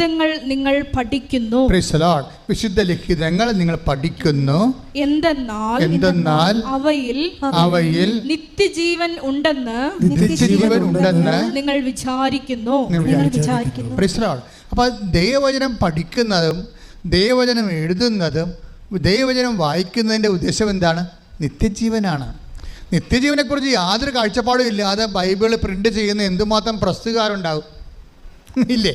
ലിഖിതങ്ങൾ നിങ്ങൾ പഠിക്കുന്നു. വിശുദ്ധ ലിഖിതങ്ങൾ നിങ്ങൾ പഠിക്കുന്നു. എന്തെന്നാൽ എന്തെന്നാൽ അവയിൽ അവയിൽ നിത്യജീവൻ ഉണ്ടെന്ന് നിത്യജീവൻ ഉണ്ടെന്ന് നിങ്ങൾ വിചാരിക്കുന്നു. അപ്പൊ ദൈവവചനം പഠിക്കുന്നതും ദൈവവചനം എഴുതുന്നതും ദൈവവചനം വായിക്കുന്നതിന്റെ ഉദ്ദേശം എന്താണ്? നിത്യജീവനാണ്. നിത്യജീവനെക്കുറിച്ച് യാതൊരു കാഴ്ചപ്പാടും ഇല്ലാതെ ബൈബിൾ പ്രിന്റ് ചെയ്യുന്ന എന്തുമാത്രം പ്രസ്തുകാരുണ്ടാവും? ഇല്ലേ?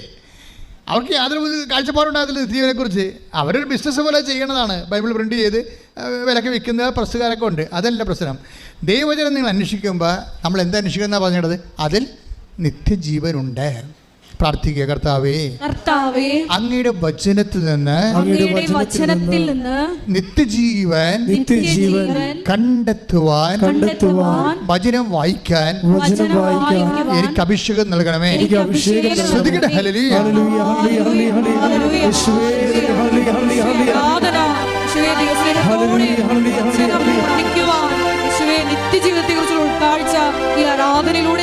അവർക്ക് യാതൊരു കാഴ്ചപ്പാടുണ്ടാകത്തില്ല നിത്യജീവനെക്കുറിച്ച് അവരൊരു ബിസിനസ് പോലെ ചെയ്യണതാണ്. ബൈബിൾ പ്രിന്റ് ചെയ്ത് വിലക്ക് വിൽക്കുന്ന പ്രസ്തുകാരൊക്കെ ഉണ്ട്. അതല്ല പ്രശ്നം. ദൈവചനം നിങ്ങൾ അന്വേഷിക്കുമ്പോൾ നമ്മൾ എന്താ അന്വേഷിക്കുന്ന പറഞ്ഞത് അതിൽ നിത്യജീവനുണ്ട്. പ്രാർത്ഥിക്കുക കർത്താവേ കർത്താവേ അങ്ങയുടെ വചനത്തിൽ നിന്ന് അങ്ങയുടെ വചനത്തിൽ നിന്ന് നിത്യജീവൻ നിത്യജീവൻ കണ്ടെത്തുവാൻ കണ്ടെത്തുവാൻ വചനം വായിക്കാൻ വചനം വായിക്കാൻ എനിക്ക് അഭിഷേകം നൽകണമേ എനിക്ക് അഭിഷേകം. ശ്രുതികട hallelujah. Hallelujah, hallelujah, hallelujah, hallelujah. യേശുവേ, ഹല്ലേലൂയ. ആരാധന യേശുവേ ഹല്ലേലൂയ, ഹല്ലേലൂയ, ഹല്ലേലൂയ. നിത്യജീവിതത്തെക്കുറിച്ചുള്ള ഉൾക്കാഴ്ച ഈ ആരാധനയിലൂടെ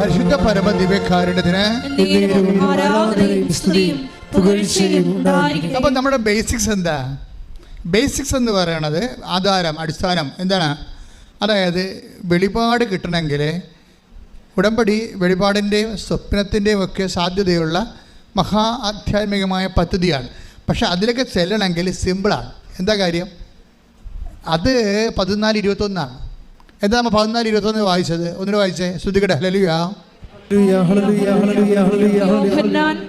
പരിശുദ്ധ പരമ ഉണ്ടായിരിക്കട്ടെ. അപ്പം നമ്മുടെ ബേസിക്സ് എന്താ ബേസിക്സ് എന്ന് പറയണത് ആധാരം അടിസ്ഥാനം എന്താണ്? അതായത് വെളിപാട് കിട്ടണമെങ്കിൽ ഉടമ്പടി വെളിപാടിന്റെയും സ്വപ്നത്തിന്റെയും ഒക്കെ സാധ്യതയുള്ള മഹാ ആധ്യാത്മികമായ പദ്ധതിയാണ്. പക്ഷെ അതിലൊക്കെ ചെല്ലണമെങ്കിൽ സിമ്പിളാണ് എന്താ കാര്യം? അത് പതിനാല് ഇരുപത്തൊന്നാണ്. എന്താ നമ്മൾ പതിനാല് ഇരുപത്തൊന്ന് വായിച്ചത്? ഒന്നിനു വായിച്ചേ? ശ്രുതികട ഹലലുയാ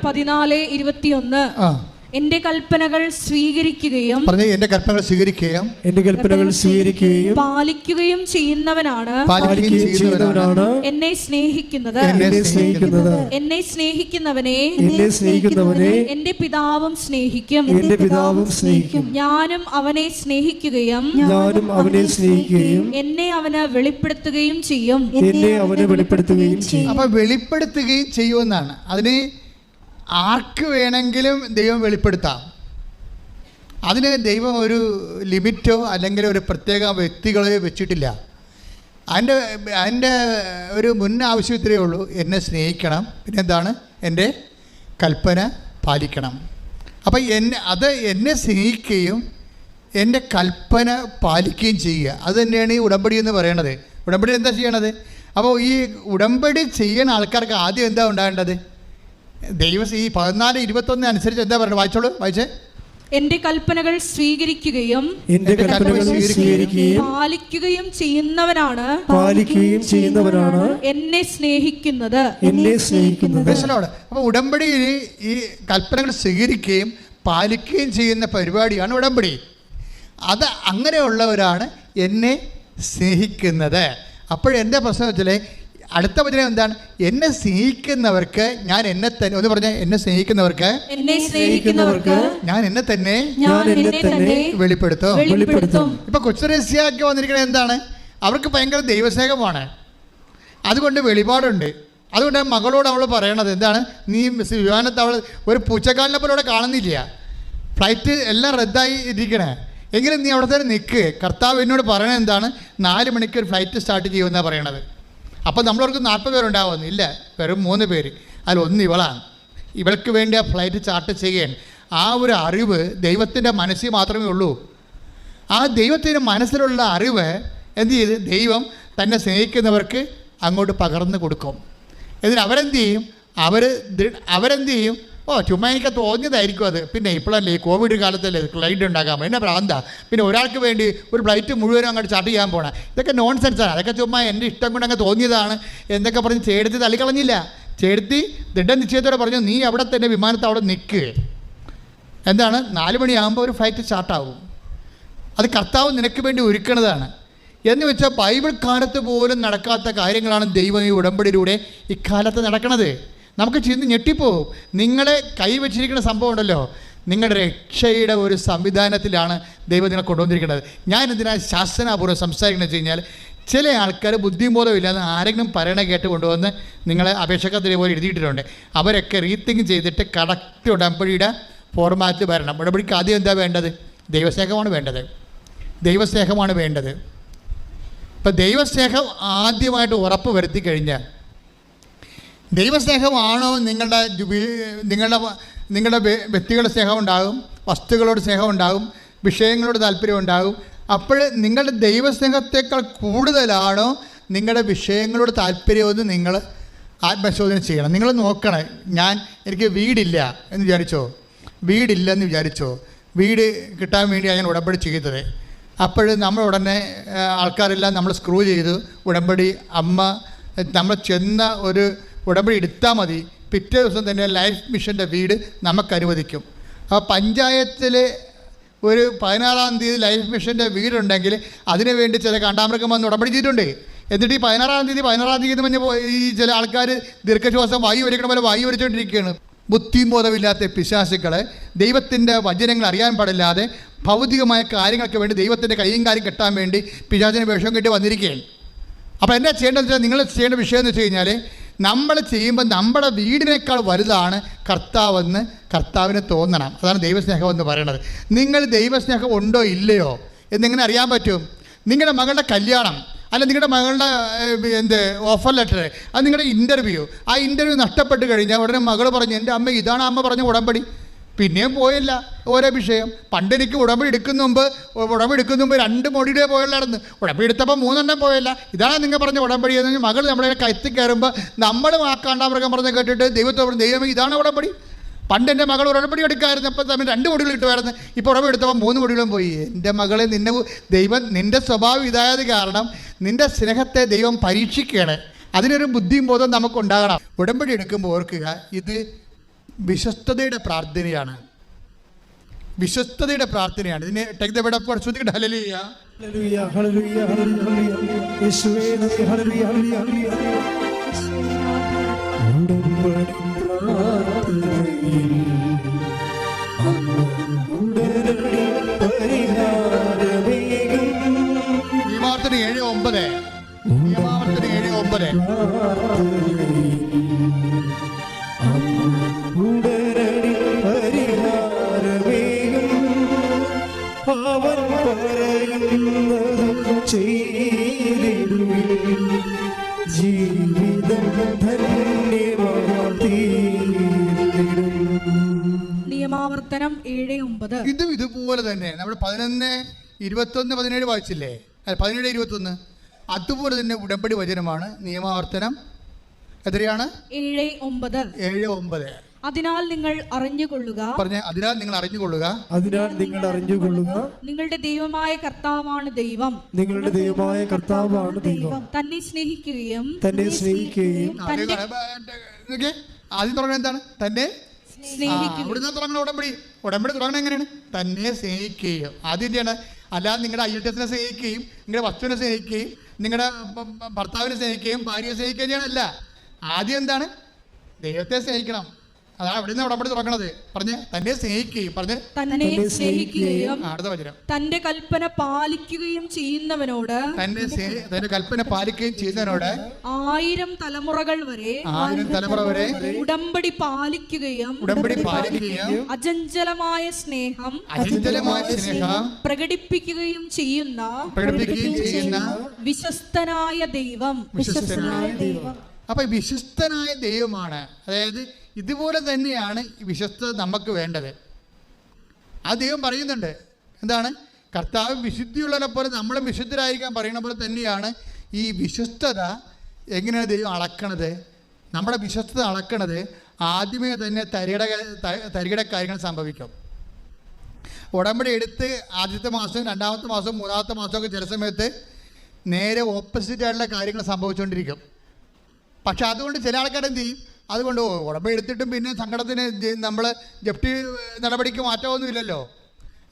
പതിനാല് ഇരുപത്തിയൊന്ന്. ആ. എന്റെ കൽപ്പനകൾ സ്വീകരിക്കുകയും പറഞ്ഞു എന്റെ കൽപ്പനകൾ സ്വീകരിക്കുകയും എന്റെ കൽപ്പനകൾ സ്വീകരിക്കുകയും പാലിക്കുകയും ചെയ്യുന്നവനാണ്. പാലിക്കുകയും ചെയ്യുന്നവനാണ്. എന്നെ സ്നേഹിക്കുന്നത്. എന്നെ എന്നെ സ്നേഹിക്കുന്നത്. എന്നെ സ്നേഹിക്കുന്നവനെ. എന്നെ സ്നേഹിക്കുന്നവനെ. എന്റെ പിതാവും സ്നേഹിക്കും. എന്റെ പിതാവും സ്നേഹിക്കും. ഞാനും അവനെ സ്നേഹിക്കുകയും ഞാനും അവനെ സ്നേഹിക്കുകയും എന്നെ അവന് വെളിപ്പെടുത്തുകയും ചെയ്യും. എന്നെ അവനെ വെളിപ്പെടുത്തുകയും ചെയ്യും. അപ്പൊ വെളിപ്പെടുത്തുകയും ചെയ്യുമെന്നാണ്. അതിന് ആർക്ക് വേണമെങ്കിലും ദൈവം വെളിപ്പെടുത്താം. അതിന് ദൈവം ഒരു ലിമിറ്റോ അല്ലെങ്കിൽ ഒരു പ്രത്യേക വ്യക്തികളെയോ വെച്ചിട്ടില്ല. അതിന്റെ അതിന്റെ ഒരു മുൻ ആവശ്യം ഇത്രയേ ഉള്ളൂ. എന്നെ സ്നേഹിക്കണം. പിന്നെ എന്താണ് എന്റെ കൽപ്പന പാലിക്കണം. അപ്പം എന്നെ അത് എന്നെ സ്നേഹിക്കുകയും എന്റെ കൽപ്പന പാലിക്കുകയും ചെയ്യുക. അത് തന്നെയാണ് ഈ ഉടമ്പടി എന്ന് പറയണത്. ഉടമ്പടി എന്താ ചെയ്യണത്? അപ്പോൾ ഈ ഉടമ്പടി ചെയ്യുന്ന ആൾക്കാർക്ക് ആദ്യം എന്താ ഉണ്ടാകേണ്ടത്? ദൈവം ഈ പതിനാല് ഇരുപത്തൊന്ന് അനുസരിച്ച് എന്താ പറയുന്നത് വായിച്ചോളൂ വായിച്ചേ. എന്റെ കൽപ്പനകൾ സ്വീകരിക്കുകയും എന്റെ കൽപ്പനകൾ സ്വീകരിക്കുകയും പാലിക്കുകയും ചെയ്യുന്നവനാണ് പാലിക്കുകയും ചെയ്യുന്നവനാണ് എന്നെ സ്നേഹിക്കുന്നത്. എന്നെ സ്നേഹിക്കുന്നത്. അപ്പൊ അപ്പോൾ ഉടമ്പടിയിൽ ഈ കൽപ്പനകൾ സ്വീകരിക്കുകയും പാലിക്കുകയും ചെയ്യുന്ന പരിപാടിയാണ് ഉടമ്പടി. അത് അങ്ങനെയുള്ളവരാണ് എന്നെ സ്നേഹിക്കുന്നത്. അപ്പോഴെന്റെ പ്രശ്നം വെച്ചാൽ അടുത്ത വചനം എന്താണ്? എന്നെ സ്നേഹിക്കുന്നവർക്ക് ഞാൻ എന്നെ തന്നെ ഒന്ന് പറഞ്ഞ എന്നെ സ്നേഹിക്കുന്നവർക്ക് എന്നെ സ്നേഹിക്കുന്നവർക്ക് ഞാൻ എന്നെ തന്നെ ഞാൻ എന്നെ തന്നെ വെളിപ്പെടുത്തും. വെളിപ്പെടുത്തും. ഇപ്പൊ കൊച്ചുരസ്യാക്കി വന്നിരിക്കുന്നത് എന്താണ്? അവർക്ക് ഭയങ്കര ദൈവസ്നേഹമാണ്. അതുകൊണ്ട് വെളിപാടുണ്ട്. അതുകൊണ്ട് മകളോട് അവൾ പറയണത് എന്താണ്? നീ മിസ് വിമാനത്ത് അവൾ ഒരു പൂച്ചക്കാലിനെ പോലെ അവിടെ കാണുന്നില്ല. ഫ്ലൈറ്റ് എല്ലാം റദ്ദായി ഇരിക്കണേ. എങ്കിലും നീ അവിടെ തന്നെ നിൽക്ക് കർത്താവ് എന്നോട് പറയണത് എന്താണ്? നാല് മണിക്ക് ഒരു ഫ്ലൈറ്റ് സ്റ്റാർട്ട് ചെയ്യുമെന്നാണ് പറയണത്. അപ്പോൾ നമ്മളവർക്ക് നാൽപ്പത് പേരുണ്ടാവുമെന്ന്. ഇല്ല വെറും മൂന്ന് പേര്. അതിൽ ഒന്ന് ഇവളാണ്. ഇവൾക്ക് വേണ്ടി ആ ഫ്ലൈറ്റ് ചാർട്ട് ചെയ്യാൻ ആ ഒരു അറിവ് ദൈവത്തിന്റെ മനസ്സിൽ മാത്രമേ ഉള്ളൂ. ആ ദൈവത്തിന്റെ മനസ്സിലുള്ള അറിവ് എന്ത് ചെയ്ത്? ദൈവം തന്നെ സ്നേഹിക്കുന്നവർക്ക് അങ്ങോട്ട് പകർന്നു കൊടുക്കും. എന്നിട്ട് അവരെന്ത് ചെയ്യും? അവർ അവരെന്ത് ചെയ്യും? ഓ ചുമ്മാ എനിക്ക് തോന്നിയതായിരിക്കും അത്. പിന്നെ ഇപ്പോഴല്ലേ കോവിഡ് കാലത്തല്ലേ ഫ്ലൈറ്റ് ഉണ്ടാക്കാൻ എന്നെ ഭ്രാന്ത പിന്നെ ഒരാൾക്ക് വേണ്ടി ഒരു ഫ്ലൈറ്റ് മുഴുവനും അങ്ങോട്ട് ചാർട്ട് ചെയ്യാൻ പോണേ. ഇതൊക്കെ നോൺ സെൻസാണ് അതൊക്കെ ചുമ്മാ എന്റെ ഇഷ്ടം കൊണ്ട് അങ്ങ് തോന്നിയതാണ് എന്നൊക്കെ പറഞ്ഞ് ചേടുത്ത് തള്ളിക്കളഞ്ഞില്ല. ചേടത്തി ദൃഢനിശ്ചയത്തോടെ പറഞ്ഞു നീ അവിടെ തന്നെ വിമാനത്ത് അവിടെ നിൽക്കുക എന്താണ്? നാല് മണിയാകുമ്പോൾ ഒരു ഫ്ലൈറ്റ് സ്റ്റാർട്ടാവും അത് കർത്താവ് നിനക്ക് വേണ്ടി ഒരുക്കണതാണ്. എന്ന് വെച്ചാൽ ബൈബിൾ കാലത്ത് പോലും നടക്കാത്ത കാര്യങ്ങളാണ് ദൈവം ഈ ഉടമ്പടിയിലൂടെ ഇക്കാലത്ത് നടക്കണത്. നമുക്ക് ചിന്തി ഞെട്ടിപ്പോവും. നിങ്ങളെ കൈവച്ചിരിക്കുന്ന സംഭവം ഉണ്ടല്ലോ. നിങ്ങളുടെ രക്ഷയുടെ ഒരു സംവിധാനത്തിലാണ് ദൈവം നിങ്ങളെ കൊണ്ടുവന്നിരിക്കുന്നത്. ഞാൻ എന്തിനാ ശാസനാപൂർവം സംസാരിക്കുന്നത് വെച്ച് കഴിഞ്ഞാൽ ചില ആൾക്കാർ ബുദ്ധിബോധമില്ലാതെ ആരെങ്കിലും പറയണ കേട്ട് കൊണ്ടുവന്ന് നിങ്ങളെ അപേക്ഷകത്തിലെ പോലെ എഴുതിയിട്ടുണ്ട് അവരൊക്കെ റീത്തിങ് ചെയ്തിട്ട് കറക്റ്റ് ഉടമ്പടിയുടെ ഫോർമാറ്റ് വരണം. ഉടമ്പടിക്ക് ആദ്യം എന്താ വേണ്ടത്? ദൈവസ്നേഹമാണ് വേണ്ടത്. ദൈവസ്നേഹമാണ് വേണ്ടത്. ഇപ്പം ദൈവസ്നേഹം ആദ്യമായിട്ട് ഉറപ്പ് വരുത്തി കഴിഞ്ഞാൽ ദൈവസ്നേഹമാണോ നിങ്ങളുടെ നിങ്ങളുടെ നിങ്ങളുടെ വ്യ- വ്യക്തികളുടെ സ്നേഹം ഉണ്ടാകും വസ്തുക്കളോട് സ്നേഹം ഉണ്ടാകും വിഷയങ്ങളോട് താല്പര്യം ഉണ്ടാകും അപ്പോൾ നിങ്ങളുടെ ദൈവസ്നേഹത്തേക്കാൾ കൂടുതലാണോ നിങ്ങളുടെ വിഷയങ്ങളോട് താല്പര്യമെന്ന് നിങ്ങൾ ആത്മശോധന ചെയ്യണം. നിങ്ങൾ നോക്കണേ ഞാൻ എനിക്ക് വീടില്ല എന്ന് വിചാരിച്ചോ? വീടില്ലെന്ന് വിചാരിച്ചോ? വീട് കിട്ടാൻ വേണ്ടിയാണ് ഞാൻ ഉടമ്പടി ചെയ്തത് അപ്പോൾ നമ്മൾ ഉടനെ ആൾക്കാരെല്ലാം നമ്മൾ സ്ക്രൂ ചെയ്തു ഉടമ്പടി അമ്മ നമ്മൾ ചെന്ന ഒരു ഉടമ്പടി എടുത്താൽ മതി. പിറ്റേ ദിവസം തന്നെ ലൈഫ് മിഷന്റെ വീട് നമുക്ക് അനുവദിക്കും അപ്പോൾ പഞ്ചായത്തിൽ ഒരു പതിനാറാം തീയതി ലൈഫ് മിഷന്റെ വീടുണ്ടെങ്കിൽ അതിനു വേണ്ടി ചില കാണ്ടാമൃഗം വന്ന് ഉടമ്പടി ചെയ്തിട്ടുണ്ട്. എന്നിട്ട് ഈ പതിനാറാം തീയതി പതിനാറാം തീയതി മഞ്ഞ ഈ ചില ആൾക്കാർ ദീർഘശ്വാസം വായു വലിക്കണ പോലെ വായു വലിച്ചുകൊണ്ടിരിക്കുകയാണ് ബുദ്ധിയും ബോധമില്ലാത്ത പിശാസുക്കളെ ദൈവത്തിന്റെ വചനങ്ങൾ അറിയാൻ പാടില്ലാതെ ഭൗതികമായ കാര്യങ്ങൾക്ക് വേണ്ടി ദൈവത്തിന്റെ കൈയും കാര്യം കെട്ടാൻ വേണ്ടി പിശാചിന് വേഷം കെട്ടി വന്നിരിക്കുകയാണ്. അപ്പോൾ എന്നാ ചെയ്യേണ്ടതെന്ന് വെച്ചാൽ നിങ്ങൾ ചെയ്യേണ്ട വിഷയം എന്ന് വെച്ച് കഴിഞ്ഞാൽ നമ്മൾ ചെയ്യുമ്പോൾ നമ്മുടെ വീടിനേക്കാൾ വലുതാണ് കർത്താവെന്ന് കർത്താവിന് തോന്നണം. അതാണ് ദൈവസ്നേഹം എന്ന് പറയുന്നത്. നിങ്ങൾ ദൈവസ്നേഹം ഉണ്ടോ ഇല്ലയോ എന്നെങ്ങനെ അറിയാൻ പറ്റും? നിങ്ങളുടെ മകളുടെ കല്യാണം അല്ല നിങ്ങളുടെ മകളുടെ എന്ത് ഓഫർ ലെറ്റർ അത് നിങ്ങളുടെ ഇന്റർവ്യൂ ആ ഇന്റർവ്യൂ നഷ്ടപ്പെട്ട് കഴിഞ്ഞാൽ ഉടനെ മകൾ പറഞ്ഞു എന്റെ അമ്മ ഇതാണ് അമ്മ പറഞ്ഞ ഉടമ്പടി. പിന്നെയും പോയല്ല. ഓരോ വിഷയം. പണ്ട് എനിക്ക് ഉടമ്പടി എടുക്കുന്ന മുമ്പ് ഉടമ്പടി എടുക്കുന്ന മുമ്പ് രണ്ട് മൊടിയുടെ പോയുള്ളായിരുന്നു ഉടമ്പടി എടുത്തപ്പോൾ മൂന്നെണ്ണം പോയല്ല. ഇതാണ് നിങ്ങൾ പറഞ്ഞ ഉടമ്പടി എന്ന് പറഞ്ഞാൽ മകൾ നമ്മളെ കത്തി കയറുമ്പോൾ നമ്മൾ ആ കാണ്ടാമൃഗം പറഞ്ഞ് കേട്ടിട്ട് ദൈവത്തോട് ദൈവമേ ഇതാണ് ഉടമ്പടി. പണ്ട് എന്റെ മകൾ ഉടമ്പടി എടുക്കായിരുന്നു. അപ്പോൾ തമ്മിൽ രണ്ട് മുടികൾ കിട്ടുമായിരുന്നു. ഇപ്പോൾ ഉടമ്പടി എടുത്തപ്പോൾ മൂന്ന് മുടികളും പോയി. എന്റെ മകളെ നിന്നെ ദൈവം നിന്റെ സ്വഭാവം ഇതായത് കാരണം നിന്റെ സ്നേഹത്തെ ദൈവം പരീക്ഷിക്കുകയാണ് അതിനൊരു ബുദ്ധിയും ബോധം നമുക്കുണ്ടാകണം. ഉടമ്പടി എടുക്കുമ്പോൾ ഓർക്കുക ഇത് വിശ്വസ്തതയുടെ പ്രാർത്ഥനയാണ്. വിശ്വസ്തതയുടെ പ്രാർത്ഥനയാണ്. ഇതിനെ take the of God ശ്രദ്ധിക്കട്ടെ. Hallelujah hallelujah, hallelujah, hallelujah, hallelujah. ഇതും ഇതുപോലെ തന്നെ നമ്മൾ പതിനൊന്ന് ഇരുപത്തൊന്ന് പതിനേഴ് വായിച്ചില്ലേ അല്ല പതിനേഴ് ഇരുപത്തൊന്ന് അതുപോലെ തന്നെ ഉടമ്പടി വചനമാണ് നിയമാവർത്തനം എത്രയാണ് ഏഴ് ഒമ്പത് ഏഴ് ഒമ്പത് അതിനാൽ നിങ്ങൾ അറിഞ്ഞുകൊള്ളുക പറഞ്ഞ അതിനാൽ നിങ്ങൾ അറിഞ്ഞുകൊള്ളുക അതിനാൽ നിങ്ങൾ അറിഞ്ഞുകൊള്ളുക നിങ്ങളുടെ ദൈവമായ കർത്താവാണ് ദൈവം നിങ്ങളുടെ ദൈവമായ കർത്താവാണ് ദൈവം തന്നെ സ്നേഹിക്കുകയും തന്നെ സ്നേഹിക്കുകയും. ആദ്യം തുടങ്ങുന്നത് എന്താണ് തന്നെ ഇവിടുന്ന് തുടങ്ങണ ഉടമ്പടി. ഉടമ്പടി തുടങ്ങണ എങ്ങനെയാണ്? തന്നെ സ്നേഹിക്കുകയും. ആദ്യം ചെയ്യണം? അല്ലാതെ നിങ്ങളുടെ അയ്യത്തിനെ സ്നേഹിക്കുകയും നിങ്ങളുടെ വസ്തുവിനെ സ്നേഹിക്കുകയും നിങ്ങളുടെ ഭർത്താവിനെ സ്നേഹിക്കുകയും ഭാര്യയെ സ്നേഹിക്കുകയും ചെയ്യണമല്ല ആദ്യം എന്താണ്? ദൈവത്തെ സ്നേഹിക്കണം. അതാണ് അവിടെ നിന്ന് ഉടമ്പടി തുടങ്ങണത്. പറഞ്ഞ് തന്നെ സ്നേഹിക്കുകയും പറഞ്ഞ് തന്നെ സ്നേഹിക്കുകയും അടുത്ത വചനം. തന്റെ കൽപ്പന പാലിക്കുകയും ചെയ്യുന്നവനോട് തന്നെ തന്റെ കൽപ്പന പാലിക്കുകയും ചെയ്യുന്നവനോട് ആയിരം തലമുറകൾ വരെ ആയിരം തലമുറ വരെ ഉടമ്പടി പാലിക്കുകയും ഉടമ്പടി പാലിക്കുകയും അചഞ്ചലമായ സ്നേഹം അചഞ്ചലമായ സ്നേഹം പ്രകടിപ്പിക്കുകയും ചെയ്യുന്ന പ്രകടിപ്പിക്കുകയും ചെയ്യുന്ന വിശ്വസ്തനായ ദൈവം. വിശ്വസ്തനായ ദൈവം. അപ്പൊ വിശ്വസ്തനായ ദൈവമാണ്. അതായത് ഇതുപോലെ തന്നെയാണ് വിശ്വസ്തത നമുക്ക് വേണ്ടത്. ആ ദൈവം പറയുന്നുണ്ട് എന്താണ്? കർത്താവ് വിശുദ്ധിയുള്ളവരെ പോലെ നമ്മളും വിശുദ്ധരായിരിക്കാൻ പറയുന്ന പോലെ തന്നെയാണ് ഈ വിശ്വസ്തത എങ്ങനെയാണ് ദൈവം അളക്കണത്? നമ്മുടെ വിശ്വസ്തത അളക്കണത് ആദ്യമേ തന്നെ തരികിട തരികിട കാര്യങ്ങൾ സംഭവിക്കും. ഉടമ്പടി എടുത്ത് ആദ്യത്തെ മാസവും രണ്ടാമത്തെ മാസവും മൂന്നാമത്തെ മാസമൊക്കെ ചില സമയത്ത് നേരെ ഓപ്പോസിറ്റ് ആയിട്ടുള്ള കാര്യങ്ങൾ സംഭവിച്ചുകൊണ്ടിരിക്കും. പക്ഷെ അതുകൊണ്ട് ചില ആൾക്കാരെന്ത് ചെയ്യും? അതുകൊണ്ട് ഓ, ഉടമ്പടി എടുത്തിട്ടും പിന്നെ സങ്കടത്തിന് നമ്മൾ ജപ്തി നടപടിക്ക് മാറ്റമൊന്നുമില്ലല്ലോ.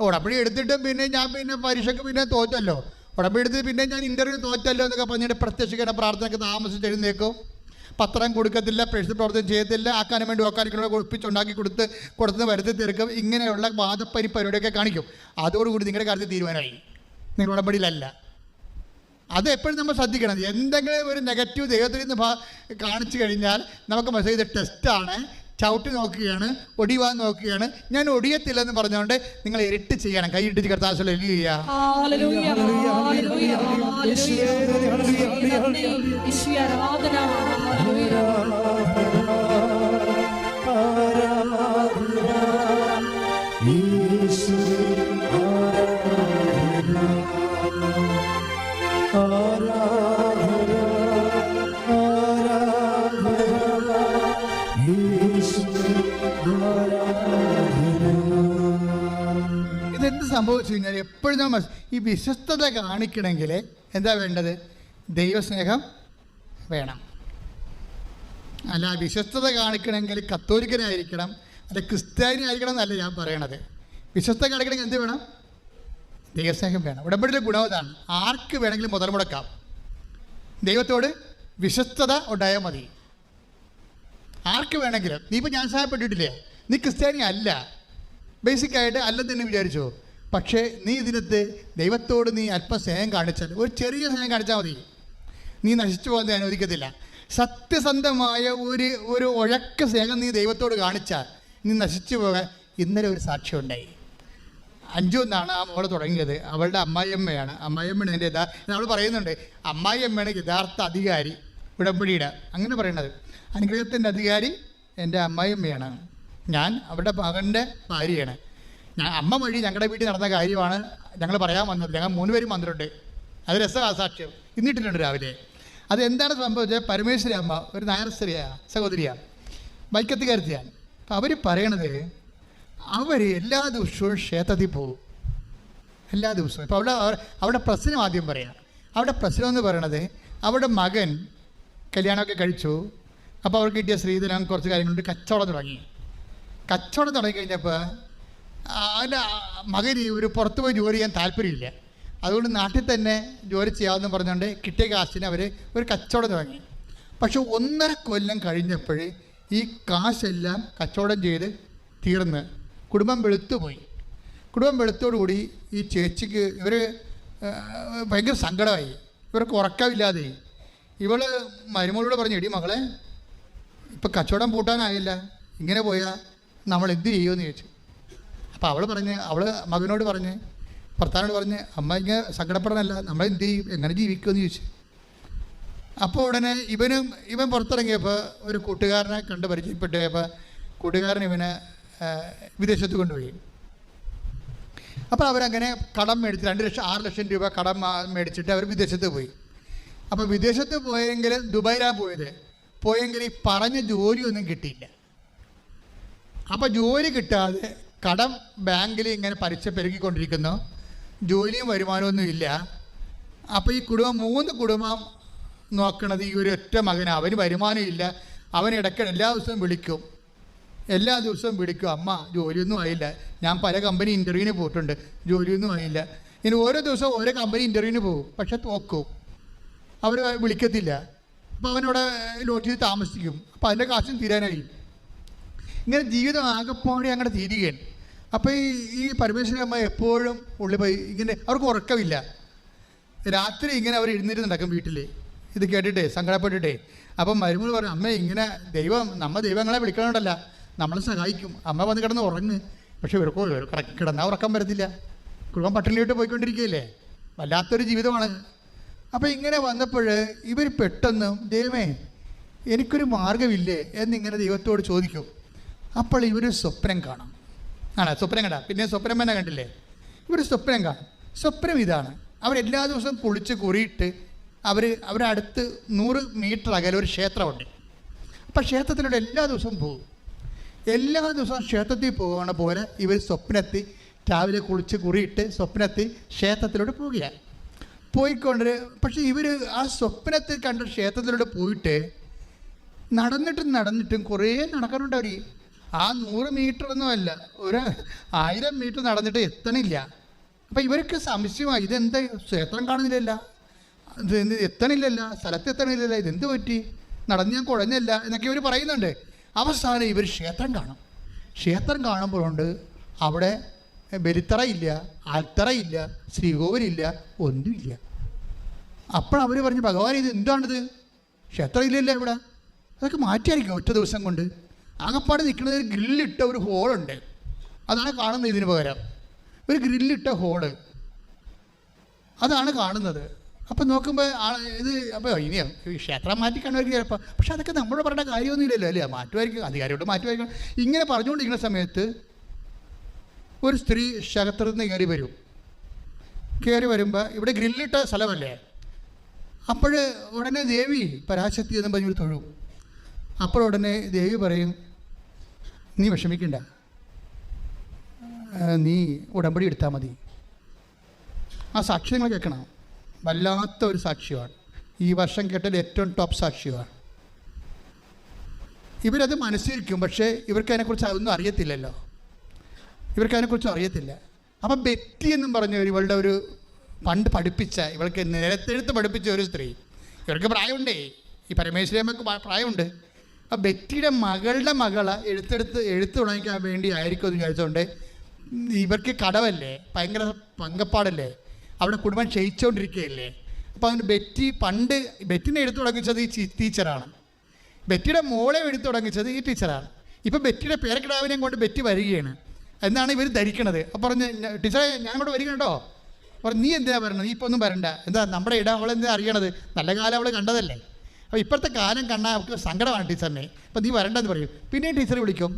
ഉടമ്പടി എടുത്തിട്ടും പിന്നെ ഞാൻ പിന്നെ പരീക്ഷയ്ക്ക് പിന്നെ തോറ്റല്ലോ. ഉടമ്പടി എടുത്ത് പിന്നെ ഞാൻ ഇന്റർവ്യൂ തോറ്റല്ലോ എന്നൊക്കെ പറഞ്ഞിട്ട് പ്രത്യക്ഷിക്കേണ്ട പ്രാർത്ഥനയ്ക്ക് താമസിച്ച് എഴുന്നേക്കും പത്രം കൊടുക്കത്തില്ല പ്രശ്ന പ്രവർത്തനം ചെയ്യത്തില്ല ആക്കാനും വേണ്ടി ഓക്കാനിക്കുള്ള ഒപ്പിച്ചുണ്ടാക്കി കൊടുത്ത് കൊടുത്ത് വരുത്തി തീർക്കും. ഇങ്ങനെയുള്ള വാദപ്പരി പരിപാടിയൊക്കെ കാണിക്കും. അതോടുകൂടി നിങ്ങളുടെ കാര്യത്തിൽ തീരുമാനമായി. നിങ്ങൾ ഉടമ്പടിയിലല്ല. അത് എപ്പോഴും നമ്മൾ ശ്രദ്ധിക്കണം. എന്തെങ്കിലും ഒരു നെഗറ്റീവ് ദൈവത്തിൽ നിന്ന് കാണിച്ചു കഴിഞ്ഞാൽ നമുക്ക് മനസ്സിലായി ഇത് ടെസ്റ്റാണ് ചവിട്ടി നോക്കുകയാണ് ഒടിവാൻ നോക്കുകയാണ്. ഞാൻ ഒടിയത്തില്ലെന്ന് പറഞ്ഞുകൊണ്ട് നിങ്ങൾ എരിട്ട് ചെയ്യണം. കൈ ഇട്ടിച്ച് കർത്താശല ചെയ്യുക സംഭവിച്ചു കഴിഞ്ഞാൽ എപ്പോഴും നമ്മൾ ഈ വിശ്വസ്തത കാണിക്കണമെങ്കിൽ എന്താ വേണ്ടത്? ദൈവസ്നേഹം വേണം. അല്ല വിശ്വസ്തത കാണിക്കണമെങ്കിൽ കത്തോലിക്കനായിരിക്കണം അല്ല ക്രിസ്ത്യാനി ആയിരിക്കണം എന്നല്ല ഞാൻ പറയണത്. വിശ്വസ്ത കാണിക്കണമെങ്കിൽ എന്ത് വേണം? ദൈവസ്നേഹം വേണം. ഉടമ്പടിയുടെ ഗുണം ആർക്ക് വേണമെങ്കിലും മുതൽ മുടക്കാം. ദൈവത്തോട് വിശ്വസ്തത ഉണ്ടായാൽ മതി. ആർക്ക് വേണമെങ്കിലും? നീ ഇപ്പോൾ ഞാൻ സഹായപ്പെട്ടിട്ടില്ലേ? നീ ക്രിസ്ത്യാനി അല്ല ബേസിക്കായിട്ട് അല്ലെന്ന് തന്നെ വിചാരിച്ചോ? പക്ഷേ നീ ഇതിനകത്ത് ദൈവത്തോട് നീ അല്പം സ്നേഹം കാണിച്ചാൽ ഒരു ചെറിയ സ്നേഹം കാണിച്ചാൽ മതി. നീ നശിച്ചു പോകാൻ അനുവദിക്കത്തില്ല. സത്യസന്ധമായ ഒരു ഒരു ഒഴക്ക സ്നേഹം നീ ദൈവത്തോട് കാണിച്ചാൽ നീ നശിച്ചു പോകാൻ ഇന്നലെ ഒരു സാക്ഷ്യമുണ്ടായി അഞ്ചു എന്നാണ് ആ മോൾ തുടങ്ങിയത്. അവളുടെ അമ്മായിയമ്മയാണ്. അമ്മായിയമ്മയാണ് എന്റെ യഥാ അവൾ പറയുന്നുണ്ട് അമ്മായിയമ്മയാണ് യഥാർത്ഥ അധികാരി ഉടമ്പടിയുടെ അങ്ങനെ പറയണത്. അനുഗ്രഹത്തിന്റെ അധികാരി എന്റെ അമ്മായിയമ്മയാണ്. ഞാൻ അവരുടെ മകന്റെ ഭാര്യയാണ്. ഞാൻ അമ്മ വഴി ഞങ്ങളുടെ വീട്ടിൽ നടന്ന കാര്യമാണ് ഞങ്ങൾ പറയാൻ വന്നത്. ഞങ്ങൾ മൂന്ന് പേരും വന്നിട്ടുണ്ട്. അത് രസകാസാക്ഷ്യം. സാക്ഷ്യം ഇന്നിട്ടിട്ടുണ്ട് രാവിലെ. അത് എന്താണ് സംഭവിച്ചത്? പരമേശ്വരി അമ്മ ഒരു നായർ സ്ത്രീയാണ് സഹോദരിയാണ് വൈക്കത്തുകാരത്തിയാണ് അപ്പം അവർ പറയണത് അവർ എല്ലാ ദിവസവും ക്ഷേത്രത്തിൽ പോകും. എല്ലാ ദിവസവും. ഇപ്പോൾ അവിടെ അവിടെ പ്രശ്നം ആദ്യം പറയാം. അവിടെ പ്രശ്നം എന്ന് പറയണത് അവിടെ മകൻ കല്യാണമൊക്കെ കഴിച്ചു. അപ്പോൾ അവർക്ക് കിട്ടിയ സ്ത്രീധനം കുറച്ച് കാര്യങ്ങളുണ്ട്. കച്ചവടം തുടങ്ങി. കച്ചവടം തുടങ്ങിക്കഴിഞ്ഞപ്പോൾ അതിന്റെ മകന് ഒരു പുറത്ത് പോയി ജോലി ചെയ്യാൻ താല്പര്യമില്ല. അതുകൊണ്ട് നാട്ടിൽ തന്നെ ജോലി ചെയ്യാമെന്ന് പറഞ്ഞുകൊണ്ട് കിട്ടിയ കാശിന് അവർ ഒരു കച്ചവടം തുടങ്ങി. പക്ഷെ ഒന്നര കൊല്ലം കഴിഞ്ഞപ്പോൾ ഈ കാശെല്ലാം കച്ചവടം ചെയ്ത് തീർന്ന് കുടുംബം വെളുത്തുപോയി. കുടുംബം വെളുത്തോടുകൂടി ഈ ചേച്ചിക്ക് ഇവർ ഭയങ്കര സങ്കടമായി. ഇവർക്ക് ഉറക്കമില്ലാതെ. ഇവൾ മരുമോളോട് പറഞ്ഞു എടി മകളെ ഇപ്പം കച്ചവടം പൂട്ടാനായില്ല. ഇങ്ങനെ പോയാൽ നമ്മൾ എന്ത് ചെയ്യുമെന്ന് ചോദിച്ചു. അപ്പോൾ അവൾ പറഞ്ഞ് അവൾ മകനോട് പറഞ്ഞ് ഭർത്താവിനോട് പറഞ്ഞ് അമ്മ ഇങ്ങനെ സങ്കടപ്പെടാനല്ല നമ്മൾ എന്ത് ചെയ്യും എങ്ങനെ ജീവിക്കുമെന്ന് ചോദിച്ചു. അപ്പോൾ ഉടനെ ഇവനും ഇവൻ പുറത്തിറങ്ങിയപ്പോൾ ഒരു കൂട്ടുകാരനെ കണ്ട് പരിചയപ്പെട്ടപ്പോൾ കൂട്ടുകാരൻ ഇവനെ വിദേശത്ത് കൊണ്ടുപോയി. അപ്പോൾ അവരങ്ങനെ കടം മേടിച്ച് രണ്ട് ലക്ഷം ആറ് ലക്ഷം രൂപ കടം മേടിച്ചിട്ട് അവർ വിദേശത്ത് പോയി. അപ്പോൾ വിദേശത്ത് പോയെങ്കിൽ ദുബായിലാണ് പോയത്. പോയെങ്കിൽ ഈ പറഞ്ഞ ജോലിയൊന്നും കിട്ടിയില്ല. അപ്പോൾ ജോലി കിട്ടാതെ കടം ബാങ്കിൽ ഇങ്ങനെ പലിശ പെരുകിക്കൊണ്ടിരിക്കുന്നു. ജോലിയും വരുമാനമൊന്നും ഇല്ല. അപ്പോൾ ഈ കുടുംബം മൂന്ന് കുടുംബം നോക്കണത് ഈ ഒരു ഒറ്റ മകനാണ് അവന് വരുമാനം ഇല്ല. അവൻ ഇടയ്ക്ക് എല്ലാ ദിവസവും വിളിക്കും. എല്ലാ ദിവസവും വിളിക്കും അമ്മ ജോലിയൊന്നും ആയില്ല. ഞാൻ പല കമ്പനി ഇന്റർവ്യൂവിന് പോയിട്ടുണ്ട്. ജോലിയൊന്നും ആയില്ല. ഇനി ഓരോ ദിവസവും ഓരോ കമ്പനി ഇന്റർവ്യൂവിന് പോകും. പക്ഷെ തോക്കും. അവർ വിളിക്കത്തില്ല. അപ്പോൾ അവനവിടെ ലോട്ടിൽ താമസിക്കും. അപ്പോൾ അതിന്റെ കാശും തീരാനായി. ഇങ്ങനെ ജീവിതം ആകെപ്പാടി അങ്ങനെ തീരുകയാണ്. അപ്പോൾ ഈ ഈ പരമേശ്വരൻ അമ്മ എപ്പോഴും ഉള്ളി പോയി ഇങ്ങനെ അവർക്ക് ഉറക്കമില്ല. രാത്രി ഇങ്ങനെ അവർ എഴുന്നേറ്റ് നടക്കും വീട്ടിൽ ഇത് കേട്ടിട്ടേ സങ്കടപ്പെട്ടിട്ടേ. അപ്പം മരുമോൾ പറഞ്ഞു അമ്മ ഇങ്ങനെ ദൈവം നമ്മ ദൈവങ്ങളെ വിളിക്കണോണ്ടല്ല. നമ്മളെ സഹായിക്കും. അമ്മ വന്ന് കിടന്ന് ഉറങ്ങ്. പക്ഷെ ഇവർക്കോ കിടന്നാൽ ഉറക്കം വരത്തില്ല. കുടുംബം പട്ടിണിയിട്ട് പോയിക്കൊണ്ടിരിക്കുകയല്ലേ? വല്ലാത്തൊരു ജീവിതമാണ്. അപ്പോൾ ഇങ്ങനെ വന്നപ്പോൾ ഇവർ പെട്ടെന്ന് ദൈവമേ എനിക്കൊരു മാർഗമില്ലേ എന്നിങ്ങനെ ദൈവത്തോട് ചോദിക്കും. അപ്പോൾ ഇവർ സ്വപ്നം കാണും. ആണ്? സ്വപ്നം കണ്ട? പിന്നെ സ്വപ്നം തന്നെ കണ്ടില്ലേ? ഇവർ സ്വപ്നം കാണും. സ്വപ്നം ഇതാണ്. അവരെല്ലാ ദിവസവും കുളിച്ച് കുറിയിട്ട് അവർ അവരുടെ അടുത്ത് നൂറ് മീറ്റർ അകലെ ഒരു ക്ഷേത്രമുണ്ട്. അപ്പം ക്ഷേത്രത്തിലൂടെ എല്ലാ ദിവസവും പോകും. എല്ലാ ദിവസവും ക്ഷേത്രത്തിൽ പോകുന്ന പോലെ ഇവർ സ്വപ്നത്തിൽ രാവിലെ കുളിച്ച് കുറിയിട്ട് സ്വപ്നത്തിൽ ക്ഷേത്രത്തിലൂടെ പോവുകയാണ് പോയിക്കൊണ്ട് പക്ഷേ ഇവർ ആ സ്വപ്നത്തിൽ കണ്ട ക്ഷേത്രത്തിലൂടെ പോയിട്ട് നടന്നിട്ടും നടന്നിട്ടും കുറേ നടക്കാനുണ്ട് അവർ ആ നൂറ് മീറ്റർ ഒന്നും അല്ല. ഒരു ആയിരം മീറ്റർ നടന്നിട്ട് എത്തണില്ല. അപ്പം ഇവർക്ക് സംശയമായി ഇതെന്താ? ക്ഷേത്രം കാണുന്നില്ലല്ല. ഇത് എത്തണില്ലല്ല? സ്ഥലത്ത് എത്തണില്ലല്ല? ഇതെന്ത് പറ്റി? നടന്ന് ഞാൻ കുഴഞ്ഞല്ല എന്നൊക്കെ ഇവർ പറയുന്നുണ്ട്. അവസാനം ഇവർ ക്ഷേത്രം കാണും. ക്ഷേത്രം കാണുമ്പോഴുണ്ട് അവിടെ ബലിത്തറയില്ല ഇല്ല ശ്രീകോവിലില്ല ഒന്നുമില്ല. അപ്പോഴവർ പറഞ്ഞു ഭഗവാൻ ഇത് എന്താണിത് ക്ഷേത്രം ഇല്ലല്ലോ ഇവിടെ. അതൊക്കെ മാറ്റിയായിരിക്കും ഒറ്റ ദിവസം കൊണ്ട്. ആകപ്പാട് നിൽക്കുന്നത് ഒരു ഗ്രില്ലിട്ട ഒരു ഹോളുണ്ട്. അതാണ് കാണുന്നത് ഇതിന് പകരം. ഒരു ഗ്രില്ലിട്ട ഹോൾ. അതാണ് കാണുന്നത്. അപ്പം നോക്കുമ്പോൾ ഇത് അപ്പോൾ ഇനി ഈ ക്ഷേത്രം മാറ്റി കാണുമായിരിക്കും ചിലപ്പോൾ പക്ഷെ അതൊക്കെ നമ്മൾ പറയേണ്ട കാര്യമൊന്നുമില്ലല്ലോ അല്ലേ? മാറ്റുമായിരിക്കും അധികാരിയോട് മാറ്റുമായിരിക്കും. ഇങ്ങനെ പറഞ്ഞുകൊണ്ടിരിക്കുന്ന സമയത്ത് ഒരു സ്ത്രീ ക്ഷേത്രത്തിൽ നിന്ന് കയറി വരും. കയറി വരുമ്പോൾ ഇവിടെ ഗ്രില്ലിട്ട സ്ഥലമല്ലേ? അപ്പോൾ ഉടനെ ദേവി പരാശക്തി എന്ന് പറഞ്ഞൊരു തൊഴും. അപ്പോൾ ഉടനെ ദേവി പറയും നീ വിഷമിക്കണ്ട. നീ ഉടമ്പടി എടുത്താൽ മതി. ആ സാക്ഷി നിങ്ങൾ കേൾക്കണം. വല്ലാത്ത ഒരു സാക്ഷ്യമാണ്. ഈ വർഷം കേട്ടതിൽ ഏറ്റവും ടോപ്പ് സാക്ഷ്യമാണ്. ഇവരത് മനസ്സിരിക്കും പക്ഷേ ഇവർക്ക് അതിനെക്കുറിച്ച് അതൊന്നും അറിയത്തില്ലല്ലോ. ഇവർക്ക് അതിനെക്കുറിച്ച് അറിയത്തില്ല. അപ്പം ബെറ്റി എന്നും പറഞ്ഞ ഇവളുടെ ഒരു പണ്ട് പഠിപ്പിച്ച ഇവൾക്ക് നിരത്തെഴുത്ത് പഠിപ്പിച്ച ഒരു സ്ത്രീ. ഇവർക്ക് പ്രായമുണ്ടേ. ഈ പരമേശ്വരമ്മക്ക് പ്രായമുണ്ട്. ആ ബെറ്റിയുടെ മകളുടെ മകളെ എഴുത്തെടുത്ത് എഴുത്ത് തുടങ്ങിക്കാൻ വേണ്ടി ആയിരിക്കും എന്ന് വിചാരിച്ചുകൊണ്ട് ഇവർക്ക് കടവല്ലേ ഭയങ്കര പങ്കപ്പാടല്ലേ? അവിടെ കുടുംബം ക്ഷയിച്ചുകൊണ്ടിരിക്കുകയല്ലേ അപ്പോൾ അതിന് ബെറ്റി പണ്ട് ബെറ്റിനെ എടുത്തു തുടങ്ങിച്ചത് ഈ ടീച്ചറാണ്. ബെറ്റിയുടെ മോളെ എടുത്തു തുടങ്ങിച്ചത് ഈ ടീച്ചറാണ്. ഇപ്പം ബെറ്റിയുടെ പേരക്കിടാവിനെയും കൊണ്ട് ബെറ്റി വരികയാണ്. എന്നാണ് ഇവർ ധരിക്കണത്. അപ്പോൾ പറഞ്ഞ് "ഞ- ടീച്ചറെ ഞാൻ കൂടെ വരികണ്ടോ പറഞ്ഞു നീ എന്തിനാ പറയണത് നീ ഇപ്പോൾ ഒന്നും വരണ്ട. എന്താ നമ്മുടെ ഇടം അവളെന്താ അറിയണത്? നല്ല കാലം അവൾ കണ്ടതല്ലേ? അപ്പോൾ ഇപ്പോഴത്തെ കാലം കണ്ടാൽ അവർക്ക് സങ്കടമാണ് ടീച്ചറിനെ. അപ്പോൾ നീ വരണ്ടെന്ന് പറയും. പിന്നെയും ടീച്ചർ വിളിക്കും.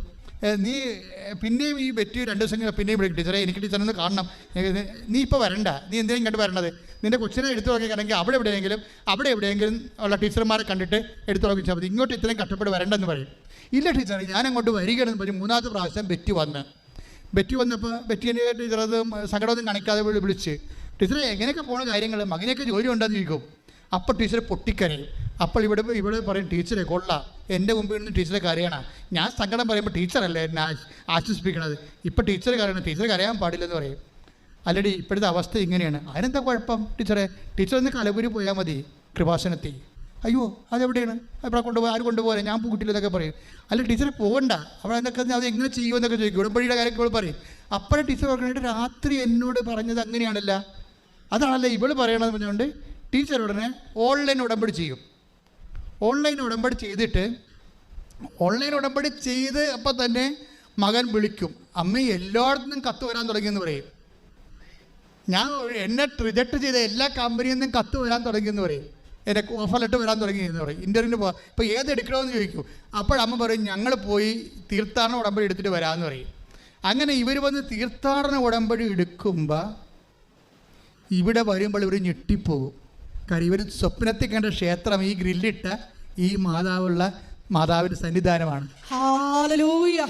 നീ പിന്നെയും ഈ ബെറ്റി രണ്ട് ദിവസം പിന്നെയും വിളിക്കും ടീച്ചറെ എനിക്ക് ടീച്ചറിനെ കാണണം. നീ ഇപ്പോൾ വരണ്ട. നീ എന്തെങ്കിലും കണ്ട് വരണത് നിന്റെ കൊച്ചിനെ എടുത്തു നോക്കിയാണെങ്കിൽ അവിടെ എവിടെയെങ്കിലും അവിടെ എവിടെയെങ്കിലും ഉള്ള ടീച്ചർമാരെ കണ്ടിട്ട് എടുത്തു നോക്കിച്ചാൽ മതി. ഇങ്ങോട്ട് ഇത്രയും കഷ്ടപ്പെട്ട് വരണ്ടെന്ന് പറയും. ഇല്ല ടീച്ചറെ ഞാൻ അങ്ങോട്ട് വരികയാണെന്ന് പറഞ്ഞു മൂന്നാമത്തെ പ്രാവശ്യം ബെറ്റി വന്ന്. ബെറ്റി വന്നപ്പോൾ ബെറ്റിനെ ടീച്ചർ അത് സങ്കടമൊന്നും കാണിക്കാതെ വിളിച്ച്. ടീച്ചറെ എങ്ങനെയൊക്കെ പോണ കാര്യങ്ങൾ മകനെയൊക്കെ ജോലി ഉണ്ടെന്ന് ചോദിക്കും. അപ്പോൾ ടീച്ചർ പൊട്ടിക്കരയും. അപ്പോൾ ഇവിടെ ഇവിടെ പറയും ടീച്ചറെ കൊള്ള. എന്റെ മുമ്പിൽ നിന്ന് ടീച്ചറെ കരയണം. ഞാൻ സങ്കടം പറയുമ്പോൾ ടീച്ചറല്ലേ എന്നെ ആശ്- ആശ്വസിപ്പിക്കണത്? ഇപ്പോൾ ടീച്ചർ കരയണം. ടീച്ചർ കരയാൻ പാടില്ലെന്ന് പറയും. അല്ലടി ഇപ്പോഴത്തെ അവസ്ഥ ഇങ്ങനെയാണ്. അതിനെന്താ കുഴപ്പം ടീച്ചറെ? ടീച്ചർ ഒന്ന് കലപുരി പോയാൽ മതി കൃപാസനത്തിൽ. അയ്യോ അതെവിടെയാണ്? അവിടെ കൊണ്ടുപോയി? ആര് കൊണ്ടുപോകാൻ ഞാൻ കൂട്ടില്ലെന്നൊക്കെ പറയും. അല്ല ടീച്ചറെ പോകണ്ട അവിടെ എന്നൊക്കെ അത് എങ്ങനെ ചെയ്യുമെന്നൊക്കെ ചോദിക്കും. ഉടമ്പടിയുടെ കാര്യമൊക്കെ ഇവൾ പറയും. അപ്പോഴേ ടീച്ചർ പറഞ്ഞിട്ട് രാത്രി എന്നോട് പറഞ്ഞത് അങ്ങനെയാണല്ല. അതാണല്ലേ ഇവൾ പറയണമെന്ന് പറഞ്ഞുകൊണ്ട് ടീച്ചർ ഉടനെ ഓൺലൈൻ ഉടമ്പടി ചെയ്യും. ഓൺലൈൻ ഉടമ്പടി ചെയ്തിട്ട് ഓൺലൈൻ ഉടമ്പടി ചെയ്ത് അപ്പം തന്നെ മകൻ വിളിക്കും അമ്മ എല്ലായിടത്തും കത്ത് വരാൻ തുടങ്ങിയെന്ന് പറയും. ഞാൻ എന്നെ റിജക്ട് ചെയ്ത എല്ലാ കമ്പനിയിൽ നിന്നും കത്ത് വരാൻ തുടങ്ങിയെന്ന് പറയും. എന്റെ ഓഫർ ലെറ്റർ വരാൻ തുടങ്ങി എന്ന് പറയും. ഇന്റർവ്യൂവിന് പോകാം ഇപ്പോൾ ഏത് എടുക്കണമെന്ന് ചോദിക്കും. അപ്പോഴമ്മ പറയും ഞങ്ങൾ പോയി തീർത്ഥാടന ഉടമ്പടി എടുത്തിട്ട് വരാമെന്ന് പറയും. അങ്ങനെ ഇവർ വന്ന് തീർത്ഥാടന ഉടമ്പടി എടുക്കുമ്പോൾ ഇവിടെ വരുമ്പോൾ ഇവർ ഞെട്ടിപ്പോകും. കാര്യം ഇവർ സ്വപ്നത്തിൽ കണ്ട ക്ഷേത്രം ഈ ഗ്രില്ലിട്ട ഈ മാതാവുള്ള മാതാവിന്റെ സന്നിധാനമാണ്. ഹല്ലേലൂയ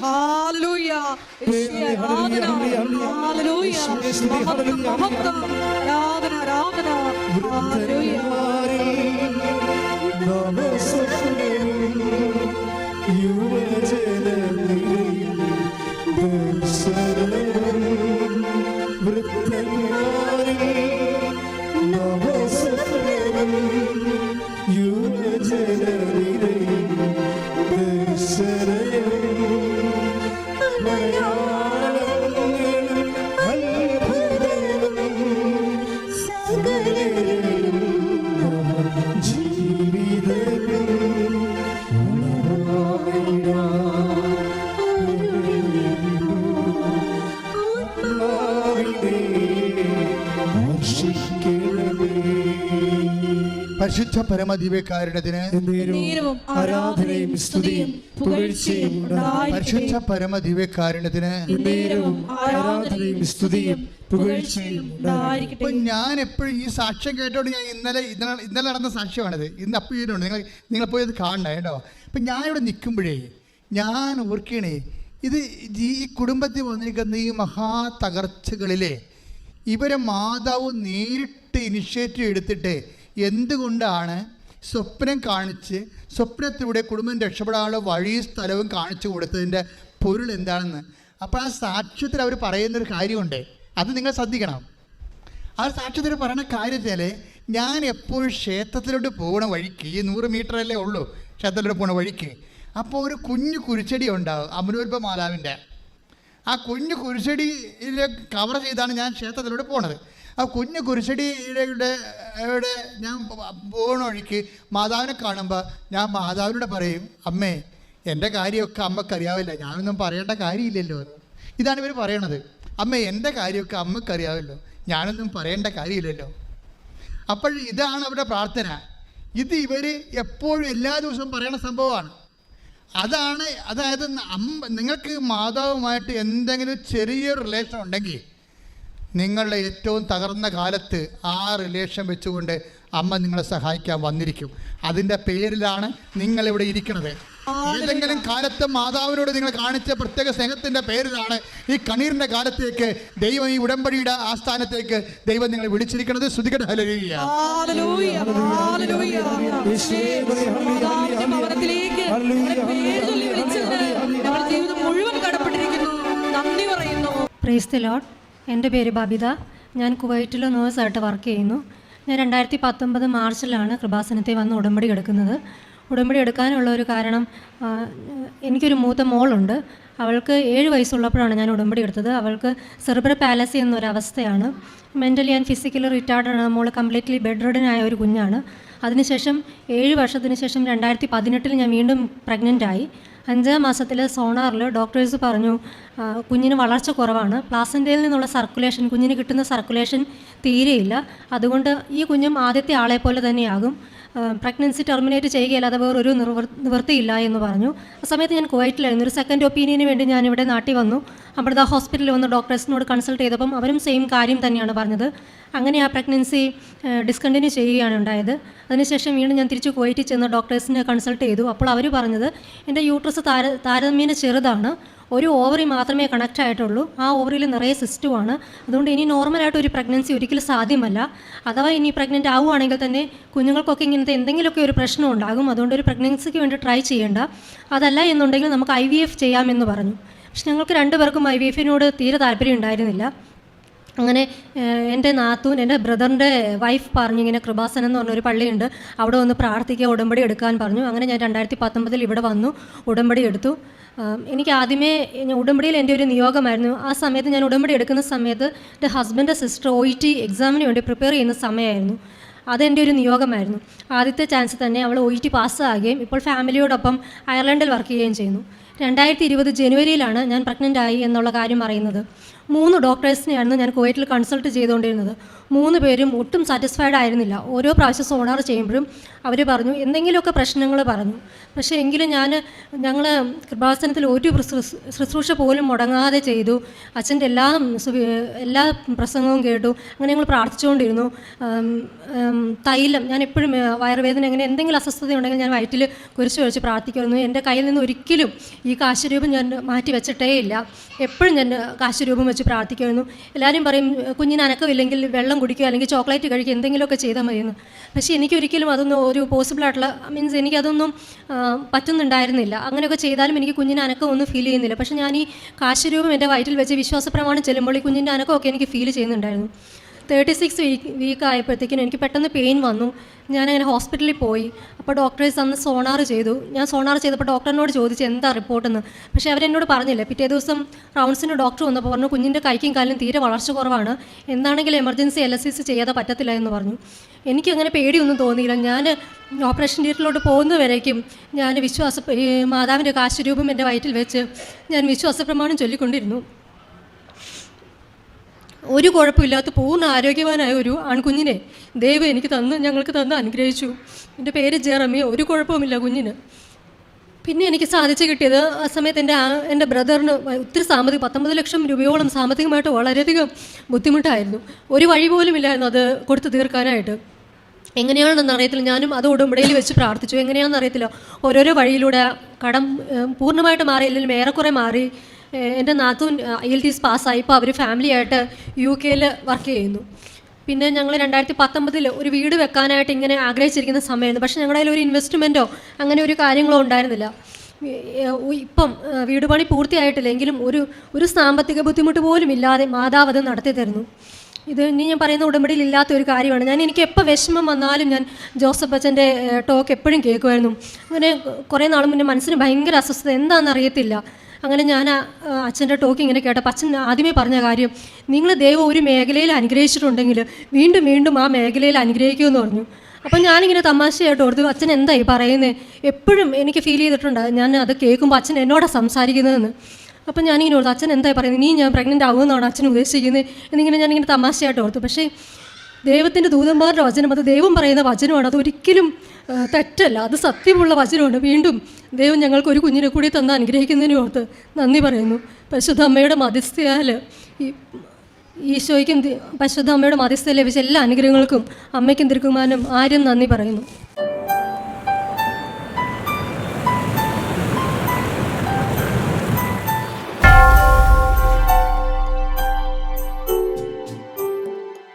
പരമദിവ്യകാരുണ്യത്തിന് നേരവും ആരാധനയും സ്തുതിയും പുകഴ്ചയും. പരിശുദ്ധ പരമദിവ്യകാരുണ്യത്തിന് നേരവും ആരാധനയും സ്തുതിയും പുകഴ്ചയും ഇപ്പം ഞാൻ എപ്പോഴും ഈ സാക്ഷ്യം കേട്ടോണ്ട് ഞാൻ ഇന്നലെ ഇന്നലെ ഇന്നലെ നടന്ന സാക്ഷ്യമാണിത്. ഇന്ന് അപ്പ് ഇതിനുണ്ട് നിങ്ങൾ നിങ്ങൾ പോയി അത് കാണണ്ട കേട്ടോ. അപ്പം ഞാനിവിടെ നിൽക്കുമ്പോഴേ ഞാൻ ഓർക്കണേ ഇത് ഈ കുടുംബത്തിൽ വന്നിരിക്കുന്ന ഈ മഹാ തകർച്ചകളിലെ ഇവരെ മാതാവ് നേരിട്ട് ഇനിഷ്യേറ്റീവ് എടുത്തിട്ട് എന്തുകൊണ്ടാണ് സ്വപ്നം കാണിച്ച് സ്വപ്നത്തിലൂടെ കുടുംബം രക്ഷപ്പെടാനുള്ള വഴിയും സ്ഥലവും കാണിച്ചു കൊടുത്തതിന്റെ പൊരുൾ എന്താണെന്ന്? അപ്പോൾ ആ സാക്ഷ്യത്തിൽ അവർ പറയുന്നൊരു കാര്യമുണ്ട്. അത് നിങ്ങൾ ശ്രദ്ധിക്കണം. ആ സാക്ഷ്യത്തിൽ പറയുന്ന കാര്യത്തിൽ ഞാൻ എപ്പോഴും ക്ഷേത്രത്തിലോട്ട് പോകുന്ന വഴിക്ക് ഈ നൂറ് മീറ്ററല്ലേ ഉള്ളൂ ക്ഷേത്രത്തിലോട്ട് പോകുന്ന വഴിക്ക് അപ്പോൾ ഒരു കുഞ്ഞു കുരിച്ചെടി ഉണ്ടാവും അമരൂൽപ്പ മാതാവിന്റെ. ആ കുഞ്ഞു കുരിച്ചെടിയിലെ കവർ ചെയ്താണ് ഞാൻ ക്ഷേത്രത്തിലൂടെ പോണത്. ആ കുഞ്ഞു കുരിശടിയുടെ ഇവിടെ ഞാൻ പോകണ വഴിക്ക് മാതാവിനെ കാണുമ്പോൾ ഞാൻ മാതാവിനോട് പറയും അമ്മേ എന്റെ കാര്യമൊക്കെ അമ്മക്കറിയാവില്ല ഞാനൊന്നും പറയേണ്ട കാര്യമില്ലല്ലോ. ഇതാണ് ഇവർ പറയണത്. അമ്മേ എന്റെ കാര്യമൊക്കെ അമ്മക്കറിയാവില്ലോ ഞാനൊന്നും പറയേണ്ട കാര്യമില്ലല്ലോ. അപ്പോൾ ഇതാണ് അവരുടെ പ്രാർത്ഥന. ഇത് ഇവർ എപ്പോഴും എല്ലാ ദിവസവും പറയണ സംഭവമാണ്. അതാണ് അതായത് അമ്മ നിങ്ങൾക്ക് മാതാവുമായിട്ട് എന്തെങ്കിലും ചെറിയൊരു റിലേഷൻ ഉണ്ടെങ്കിൽ നിങ്ങളുടെ ഏറ്റവും തകർന്ന കാലത്ത് ആ റിലേഷൻ വെച്ചുകൊണ്ട് അമ്മ നിങ്ങളെ സഹായിക്കാൻ വന്നിരിക്കും. അതിന്റെ പേരിലാണ് നിങ്ങളിവിടെ ഇരിക്കുന്നത്. ഏതെങ്കിലും കാലത്ത് മാതാവിനോട് നിങ്ങൾ കാണിച്ച പ്രത്യേക സ്നേഹത്തിന്റെ പേരിലാണ് ഈ കണ്ണീരിന്റെ കാലത്തേക്ക് ദൈവം ഈ ഉടമ്പടിയുടെ ആസ്ഥാനത്തേക്ക് ദൈവം നിങ്ങളെ വിളിച്ചിരിക്കുന്നത്. ശ്രുതികട ഹലരിയ പ്രൈസ് ദി ലോഡ് എന്റെ പേര് ബബിത. ഞാൻ കുവൈറ്റിൽ നേഴ്സായിട്ട് വർക്ക് ചെയ്യുന്നു. ഞാൻ രണ്ടായിരത്തി പത്തൊമ്പത് മാർച്ചിലാണ് കൃപാസനത്തിൽ വന്ന് ഉടമ്പടി എടുക്കുന്നത്. ഉടമ്പടി എടുക്കാനുള്ള ഒരു കാരണം എനിക്കൊരു മൂത്ത മോളുണ്ട്. അവൾക്ക് ഏഴ് വയസ്സുള്ളപ്പോഴാണ് ഞാൻ ഉടമ്പടി എടുത്തത്. അവൾക്ക് സെർബർ പാലസി എന്നൊരവസ്ഥയാണ്. മെന്റലി ആൻഡ് ഫിസിക്കലി റിട്ടാർഡാണ് മോൾ കംപ്ലീറ്റ്ലി ബെഡ് റിഡനായ ഒരു കുഞ്ഞാണ്. അതിനുശേഷം ഏഴ് വർഷത്തിന് ശേഷം രണ്ടായിരത്തി പതിനെട്ടിൽ ഞാൻ വീണ്ടും പ്രഗ്നന്റ് ആയി അഞ്ചാം മാസത്തിൽ സോണാറിൽ ഡോക്ടേഴ്സ് പറഞ്ഞു കുഞ്ഞിന് വളർച്ച കുറവാണ്. പ്ലാസന്റയിൽ നിന്നുള്ള സർക്കുലേഷൻ കുഞ്ഞിന് കിട്ടുന്ന സർക്കുലേഷൻ തീരെയില്ല. അതുകൊണ്ട് ഈ കുഞ്ഞും ആദ്യത്തെ ആളെ പോലെ തന്നെയാകും. പ്രഗ്നൻസി ടെർമിനേറ്റ് ചെയ്യുകയല്ലാതെ വേറൊരു നിർവർ നിവൃത്തിയില്ല എന്ന് പറഞ്ഞു. ആ സമയത്ത് ഞാൻ കുവൈറ്റിലായിരുന്നു. ഒരു സെക്കൻഡ് ഒപ്പീനിയന് വേണ്ടി ഞാൻ ഇവിടെ നാട്ടിൽ വന്നു. അവിടുത്തെ ഹോസ്പിറ്റലിൽ വന്ന് ഡോക്ടേഴ്സിനോട് കൺസൾട്ട് ചെയ്തപ്പം അവരും സെയിം കാര്യം തന്നെയാണ് പറഞ്ഞത്. അങ്ങനെ ആ പ്രഗ്നൻസി ഡിസ്കണ്ടിന്യൂ ചെയ്യുകയാണ് ഉണ്ടായത്. അതിനുശേഷം വീണ്ടും ഞാൻ തിരിച്ച് കുവൈറ്റിൽ ചെന്ന് ഡോക്ടേഴ്സിനെ കൺസൾട്ട് ചെയ്തു. അപ്പോൾ അവർ പറഞ്ഞത് എന്റെ യൂട്രസ് താര താരതമ്യേന ചെറുതാണ്. ഒരു ഓവറി മാത്രമേ കണക്റ്റ് ആയിട്ടുള്ളൂ. ആ ഓവറിയിൽ നിറയെ സിസ്റ്റുമാണ് അതുകൊണ്ട് ഇനി നോർമലായിട്ട് ഒരു പ്രഗ്നൻസി ഒരിക്കലും സാധ്യമല്ല. അഥവാ ഇനി പ്രഗ്നന്റ് ആവുകയാണെങ്കിൽ തന്നെ കുഞ്ഞുങ്ങൾക്കൊക്കെ ഇങ്ങനത്തെ എന്തെങ്കിലുമൊക്കെ ഒരു പ്രശ്നം ഉണ്ടാകും. അതുകൊണ്ട് ഒരു പ്രഗ്നൻസിക്ക് വേണ്ടി ട്രൈ ചെയ്യേണ്ട. അതല്ല എന്നുണ്ടെങ്കിൽ നമുക്ക് ഐ വി എഫ് ചെയ്യാമെന്ന് പറഞ്ഞു. പക്ഷെ ഞങ്ങൾക്ക് രണ്ടുപേർക്കും ഐ വി എഫിനോട് തീരെ താല്പര്യം ഉണ്ടായിരുന്നില്ല. അങ്ങനെ എന്റെ നാത്തൂൻ എന്റെ ബ്രദറിന്റെ വൈഫ് പറഞ്ഞു ഇങ്ങനെ കൃപാസനം എന്ന് പറഞ്ഞൊരു പള്ളിയുണ്ട്. അവിടെ ഒന്ന് പ്രാർത്ഥിക്കുക ഉടമ്പടി എടുക്കാൻ പറഞ്ഞു. അങ്ങനെ ഞാൻ രണ്ടായിരത്തി പത്തൊമ്പതിൽ ഇവിടെ വന്നു ഉടമ്പടി എടുത്തു. എനിക്ക് ആദ്യമേ ഉടമ്പടിയിൽ എന്റെ ഒരു നിയോഗമായിരുന്നു. ആ സമയത്ത് ഞാൻ ഉടമ്പടി എടുക്കുന്ന സമയത്ത് എന്റെ husband sister O E T എക്സാമിന് വേണ്ടി പ്രിപ്പയർ ചെയ്യുന്ന സമയമായിരുന്നു. അതെന്റെ ഒരു നിയോഗമായിരുന്നു. ആദ്യത്തെ ചാൻസ് തന്നെ അവൾ ഒ ഇ ടി പാസ്സാകുകയും ഇപ്പോൾ ഫാമിലിയോടൊപ്പം അയർലൻഡിൽ വർക്ക് ചെയ്യുകയും ചെയ്യുന്നു. രണ്ടായിരത്തി ഇരുപത് ജനുവരിയിലാണ് ഞാൻ പ്രഗ്നന്റ് ആയി എന്നുള്ള കാര്യം അറിയുന്നത്. മൂന്ന് ഡോക്ടേഴ്സിനെയായിരുന്നു ഞാൻ കുവൈറ്റിൽ കൺസൾട്ട് ചെയ്തുകൊണ്ടിരുന്നത്. മൂന്ന് പേരും ഒട്ടും സാറ്റിസ്ഫൈഡ് ആയിരുന്നില്ല. ഓരോ പ്രാവശ്യം സോണാർ ചെയ്യുമ്പോഴും അവർ പറഞ്ഞു എന്തെങ്കിലുമൊക്കെ പ്രശ്നങ്ങൾ പറഞ്ഞു. പക്ഷേ എങ്കിലും ഞാൻ ഞങ്ങൾ കൃപാസനത്തിൽ ഒരു ശുശ്രൂഷ- പോലും മുടങ്ങാതെ ചെയ്തു. അച്ഛന്റെ എല്ലാ എല്ലാ പ്രസംഗവും കേട്ടു. അങ്ങനെ ഞങ്ങൾ പ്രാർത്ഥിച്ചുകൊണ്ടിരുന്നു. തൈലം ഞാൻ എപ്പോഴും വയറുവേദന അങ്ങനെ എന്തെങ്കിലും അസ്വസ്ഥത ഉണ്ടെങ്കിൽ ഞാൻ വയറ്റിൽ കുരിശ് വെച്ച് പ്രാർത്ഥിക്കുമായിരുന്നു. എന്റെ കയ്യിൽ നിന്ന് ഒരിക്കലും ഈ കാശുരൂപം ഞാൻ മാറ്റി വെച്ചിട്ടേ ഇല്ല എപ്പോഴും ഞാൻ കാശുരൂപം വെച്ച് പ്രാർത്ഥിക്കുമായിരുന്നു എല്ലാവരും പറയും കുഞ്ഞിന് അനക്കമില്ലെങ്കിൽ വെള്ളം കുടിക്കുക അല്ലെങ്കിൽ ചോക്ലേറ്റ് കഴിക്കുക എന്തെങ്കിലുമൊക്കെ ചെയ്താൽ മതിയെന്ന്. പക്ഷേ എനിക്കൊരിക്കലും അതൊന്നും ഒരു പോസിബിൾ ആയിട്ടുള്ള മീൻസ് എനിക്കതൊന്നും പറ്റുന്നുണ്ടായിരുന്നില്ല. അങ്ങനെയൊക്കെ ചെയ്താലും എനിക്ക് കുഞ്ഞിന് അനക്കമൊന്നും ഫീൽ ചെയ്യുന്നില്ല. പക്ഷേ ഞാൻ ഈ കാശരൂപം എന്റെ വയറ്റിൽ വെച്ച് വിശ്വാസപ്രമാണം ചെല്ലുമ്പോൾ ഈ കുഞ്ഞിന്റെ അനക്കമൊക്കെ എനിക്ക് ഫീൽ ചെയ്യുന്നുണ്ടായിരുന്നു. തേർട്ടി സിക്സ് വീക്ക് വീക്ക് ആയപ്പോഴത്തേക്കിനും എനിക്ക് പെട്ടെന്ന് പെയിൻ വന്നു. ഞാനങ്ങനെ ഹോസ്പിറ്റലിൽ പോയി. അപ്പോൾ ഡോക്ടേഴ്സ് അന്ന് സോണാർ ചെയ്തു. ഞാൻ സോണാർ ചെയ്തപ്പോൾ ഡോക്ടറിനോട് ചോദിച്ചു എന്താ റിപ്പോർട്ടെന്ന് പക്ഷേ അവരെന്നോട് പറഞ്ഞില്ല പിറ്റേ ദിവസം റൗണ്ട്സിന് ഡോക്ടർ വന്നപ്പോൾ പറഞ്ഞു കുഞ്ഞിന്റെ കൈക്കും കാലിനും തീരെ വളർച്ച കുറവാണ്. എന്താണെങ്കിലും എമർജൻസി എൽ എസ് എസ് ചെയ്യാതെ പറ്റത്തില്ല എന്ന് പറഞ്ഞു. എനിക്കങ്ങനെ പേടിയൊന്നും തോന്നിയില്ല. ഞാൻ ഓപ്പറേഷൻ തിയേറ്ററിലോട്ട് പോകുന്നവരേക്കും ഞാൻ വിശ്വാസ മാതാവിന്റെ കാശുരൂപം എന്റെ വയറ്റിൽ വെച്ച് ഞാൻ വിശ്വാസപ്രമാണം ചൊല്ലിക്കൊണ്ടിരുന്നു. ഒരു കുഴപ്പമില്ലാത്ത പൂർണ ആരോഗ്യവാനായ ഒരു ആൺകുഞ്ഞിനെ ദൈവം എനിക്ക് തന്ന് ഞങ്ങൾക്ക് തന്ന് അനുഗ്രഹിച്ചു. എന്റെ പേര് ജെറമി ഒരു കുഴപ്പവുമില്ല കുഞ്ഞിന്. പിന്നെ എനിക്ക് സാധിച്ചു കിട്ടിയത് ആ സമയത്ത് എന്റെ എന്റെ ബ്രദറിന് ഒത്തിരി സാമ്പത്തിക പത്തൊമ്പത് ലക്ഷം രൂപയോളം സാമ്പത്തികമായിട്ട് വളരെയധികം ബുദ്ധിമുട്ടായിരുന്നു. ഒരു വഴി പോലും ഇല്ലായിരുന്നു അത് കൊടുത്തു തീർക്കാനായിട്ട്. എങ്ങനെയാണെന്ന് അറിയത്തില്ല. ഞാനും അത് ഉടമ്പടിയിൽ വെച്ച് പ്രാർത്ഥിച്ചു. എങ്ങനെയാണെന്ന് അറിയത്തില്ല. ഓരോരോ വഴിയിലൂടെ കടം പൂർണമായിട്ട് മാറിയില്ലെങ്കിലും ഏറെക്കുറെ മാറി. എന്റെ നാത്തൂൻ ഐ എൽ ടി എസ് പാസ്സായി ഇപ്പോൾ അവർ ഫാമിലിയായിട്ട് യു കെയിൽ വർക്ക് ചെയ്യുന്നു. പിന്നെ ഞങ്ങൾ രണ്ടായിരത്തി പത്തൊമ്പതിൽ ഒരു വീട് വെക്കാനായിട്ട് ഇങ്ങനെ ആഗ്രഹിച്ചിരിക്കുന്ന സമയമായിരുന്നു. പക്ഷേ ഞങ്ങളുടെ കയ്യിൽ ഒരു ഇൻവെസ്റ്റ്മെന്റോ അങ്ങനെ ഒരു കാര്യങ്ങളോ ഉണ്ടായിരുന്നില്ല. ഇപ്പം വീട് പണി പൂർത്തിയായിട്ടില്ല. എങ്കിലും ഒരു ഒരു സാമ്പത്തിക ബുദ്ധിമുട്ട് പോലും ഇല്ലാതെ മാതാവ് അത് നടത്തി തരുന്നു. ഇത് ഇനി ഞാൻ പറയുന്ന ഉടമ്പടിയിൽ ഇല്ലാത്ത ഒരു കാര്യമാണ്. ഞാൻ എനിക്ക് എപ്പോൾ വിഷമം വന്നാലും ഞാൻ ജോസഫ് അച്ഛന്റെ ടോക്ക് എപ്പോഴും കേൾക്കുമായിരുന്നു. അങ്ങനെ കുറേ നാൾ മുന്നേ മനസ്സിന് ഭയങ്കര അസ്വസ്ഥത. എന്താണെന്ന് അറിയത്തില്ല. അങ്ങനെ ഞാൻ അച്ഛന്റെ ടോക്ക് ഇങ്ങനെ കേട്ടപ്പോൾ അച്ഛൻ ആദ്യമേ പറഞ്ഞ കാര്യം നിങ്ങൾ ദൈവം ഒരു മേഖലയിൽ അനുഗ്രഹിച്ചിട്ടുണ്ടെങ്കിൽ വീണ്ടും വീണ്ടും ആ മേഖലയിൽ അനുഗ്രഹിക്കുമെന്ന് പറഞ്ഞു. അപ്പം ഞാനിങ്ങനെ തമാശയായിട്ട് ഓർത്തു അച്ഛൻ എന്തായി പറയുന്നത് എപ്പോഴും എനിക്ക് ഫീൽ ചെയ്തിട്ടുണ്ട്. ഞാൻ അത് കേൾക്കുമ്പോൾ അച്ഛൻ എന്നോടാണ് സംസാരിക്കുന്നതെന്ന്. അപ്പം ഞാനിങ്ങനെ ഓർത്തു അച്ഛൻ എന്തായി പറയുന്നത് നീ ഞാൻ പ്രഗ്നന്റ് ആകുമെന്നാണ് അച്ഛൻ ഉദ്ദേശിക്കുന്നത് എന്നിങ്ങനെ ഞാനിങ്ങനെ തമാശയായിട്ട് ഓർത്തു. പക്ഷേ ദൈവത്തിന്റെ ദൂതന്മാരുടെ വചനം അത് ദൈവം പറയുന്ന വചനമാണ്. അത് ഒരിക്കലും തെറ്റല്ല. അത് സത്യമുള്ള വചനമാണ്. വീണ്ടും ദൈവം ഞങ്ങൾക്ക് ഒരു കുഞ്ഞിനെ കൂടി തന്ന അനുഗ്രഹിക്കുന്നതിന് ഓർത്ത് നന്ദി പറയുന്നു. പരിശുദ്ധ അമ്മയുടെ മധ്യസ്ഥയാൽ ഈ ഈശോയ്ക്കും പരിശുദ്ധ അമ്മയുടെ മധ്യസ്ഥ ലഭിച്ച എല്ലാ അനുഗ്രഹങ്ങൾക്കും അമ്മയ്ക്കും തിരുക്കുമാനും ആരും നന്ദി പറയുന്നു.